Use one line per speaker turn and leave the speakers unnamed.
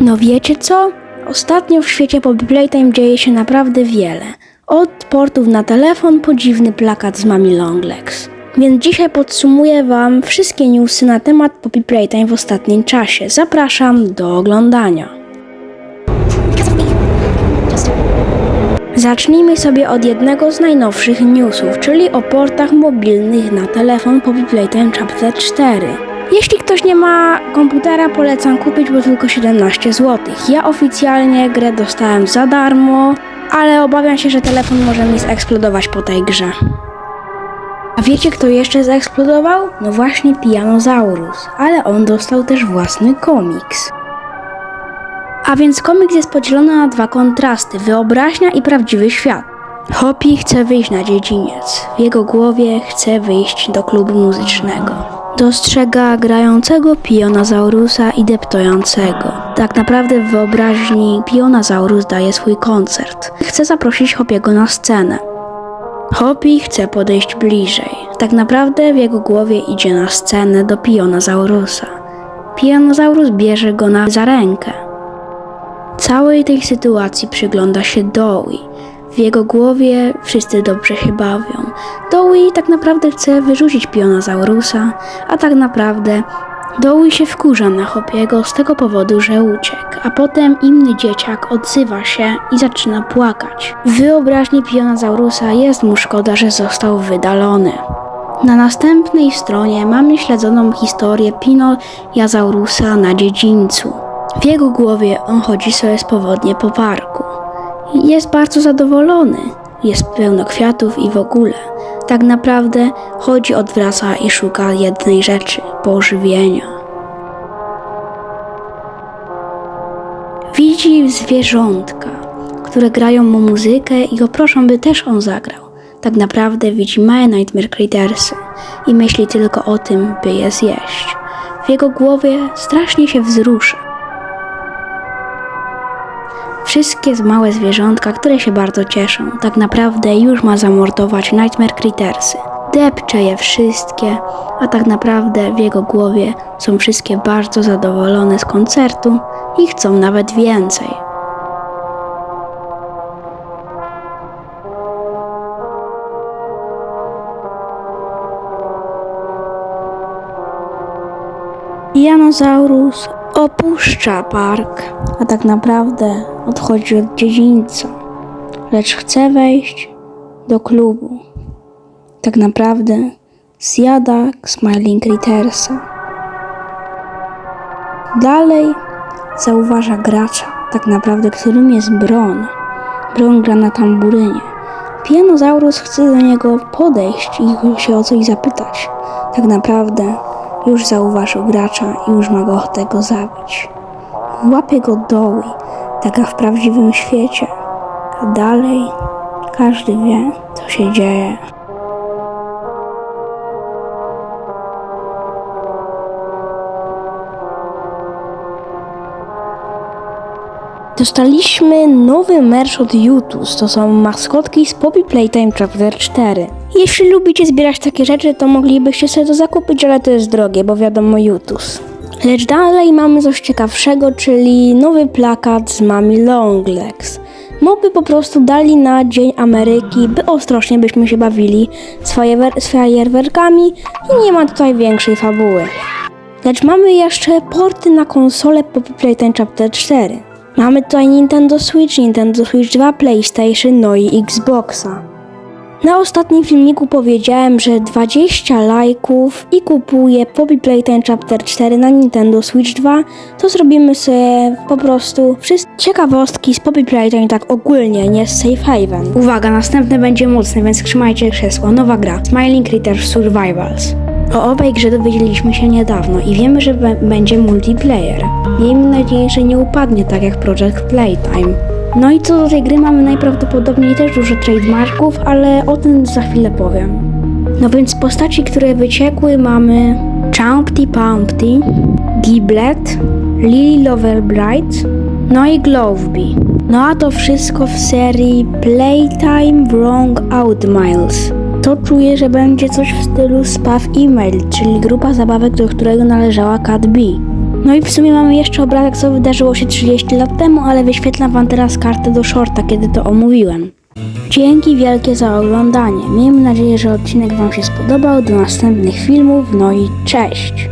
No wiecie co? Ostatnio w świecie Poppy Playtime dzieje się naprawdę wiele. Od portów na telefon po dziwny plakat z Mami Longlegs. Więc dzisiaj podsumuję Wam wszystkie newsy na temat Poppy Playtime w ostatnim czasie. Zapraszam do oglądania. Zacznijmy sobie od jednego z najnowszych newsów, czyli o portach mobilnych na telefon Poppy Playtime Chapter 4. Jeśli ktoś nie ma komputera, polecam kupić, bo tylko 17 zł. Ja oficjalnie grę dostałem za darmo, ale obawiam się, że telefon może mi zeksplodować po tej grze. A wiecie, kto jeszcze zeeksplodował? No właśnie Pianozaurus, ale on dostał też własny komiks. A więc komiks jest podzielony na dwa kontrasty: wyobraźnia i prawdziwy świat. Hopi chce wyjść na dziedziniec. W jego głowie chce wyjść do klubu muzycznego. Dostrzega grającego pionazaurusa i deptującego. Tak naprawdę w wyobraźni pionazaurus daje swój koncert. Chce zaprosić Hopiego na scenę. Hopi chce podejść bliżej. Tak naprawdę w jego głowie idzie na scenę do pionazaurusa. Pionazaurus bierze go na, za rękę. Całej tej sytuacji przygląda się Dowie. W jego głowie wszyscy dobrze się bawią. Dowie tak naprawdę chce wyrzucić Pionazaurusa, a tak naprawdę Dowie się wkurza na Hopiego z tego powodu, że uciekł, a potem inny dzieciak odzywa się i zaczyna płakać. W wyobraźni Pionazaurusa jest mu szkoda, że został wydalony. Na następnej stronie mamy śledzoną historię Pino Jazaurusa na dziedzińcu. W jego głowie on chodzi sobie swobodnie po parku. Jest bardzo zadowolony. Jest pełno kwiatów i w ogóle. Tak naprawdę chodzi, odwraca i szuka jednej rzeczy pożywienia. Widzi zwierzątka, które grają mu muzykę i go proszą, by też on zagrał. Tak naprawdę widzi małe Nightmare Crittersy i myśli tylko o tym, by je zjeść. W jego głowie strasznie się wzrusza. Wszystkie małe zwierzątka, które się bardzo cieszą, tak naprawdę już ma zamordować Nightmare Crittersy. Depcze je wszystkie, a tak naprawdę w jego głowie są wszystkie bardzo zadowolone z koncertu i chcą nawet więcej. Janozaurus opuszcza park, a tak naprawdę odchodzi od dziedzińca, lecz chce wejść do klubu. Tak naprawdę zjada Smiling Crittersa. Dalej zauważa gracza, tak naprawdę którym jest Bron. Bron gra na tamburynie. Pianozaurus chce do niego podejść i się o coś zapytać. Tak naprawdę już zauważył gracza i już ma ochotę go zabić. Łapie go doły, taka w prawdziwym świecie. A dalej każdy wie, co się dzieje. Dostaliśmy nowy merch od Jutus, to są maskotki z Poppy Playtime Chapter 4. Jeśli lubicie zbierać takie rzeczy, to moglibyście sobie to zakupić, ale to jest drogie, bo wiadomo Jutus. Lecz dalej mamy coś ciekawszego, czyli nowy plakat z Mami Longlegs. Moby po prostu dali na Dzień Ameryki, by ostrożnie byśmy się bawili z z fajerwerkami i nie ma tutaj większej fabuły. Lecz mamy jeszcze porty na konsolę Poppy Playtime Chapter 4. Mamy tutaj Nintendo Switch, Nintendo Switch 2, PlayStation, no i Xboxa. Na ostatnim filmiku powiedziałem, że 20 lajków i kupuję Poppy Playtime Chapter 4 na Nintendo Switch 2, to zrobimy sobie po prostu wszystkie ciekawostki z Poppy Playtime tak ogólnie, nie z Safe Haven. Uwaga, następne będzie mocne, więc trzymajcie krzesło. Nowa gra, Smiling Critters Survivals. O owej grze dowiedzieliśmy się niedawno i wiemy, że będzie multiplayer. Miejmy nadzieję, że nie upadnie tak jak Project Playtime. No i co do tej gry mamy najprawdopodobniej też dużo trademarków, ale o tym za chwilę powiem. No więc postaci, które wyciekły mamy Chumpty Pumpty, Giblet, Lily Loverbright, no i Gloveby. No a to wszystko w serii Playtime Wrong Out Miles. To czuję, że będzie coś w stylu Spaw Email, czyli grupa zabawek, do którego należała Cat B. No i w sumie mamy jeszcze obrazek, co wydarzyło się 30 lat temu, ale wyświetlam wam teraz kartę do shorta, kiedy to omówiłem. Dzięki wielkie za oglądanie. Miejmy nadzieję, że odcinek wam się spodobał. Do następnych filmów, no i cześć!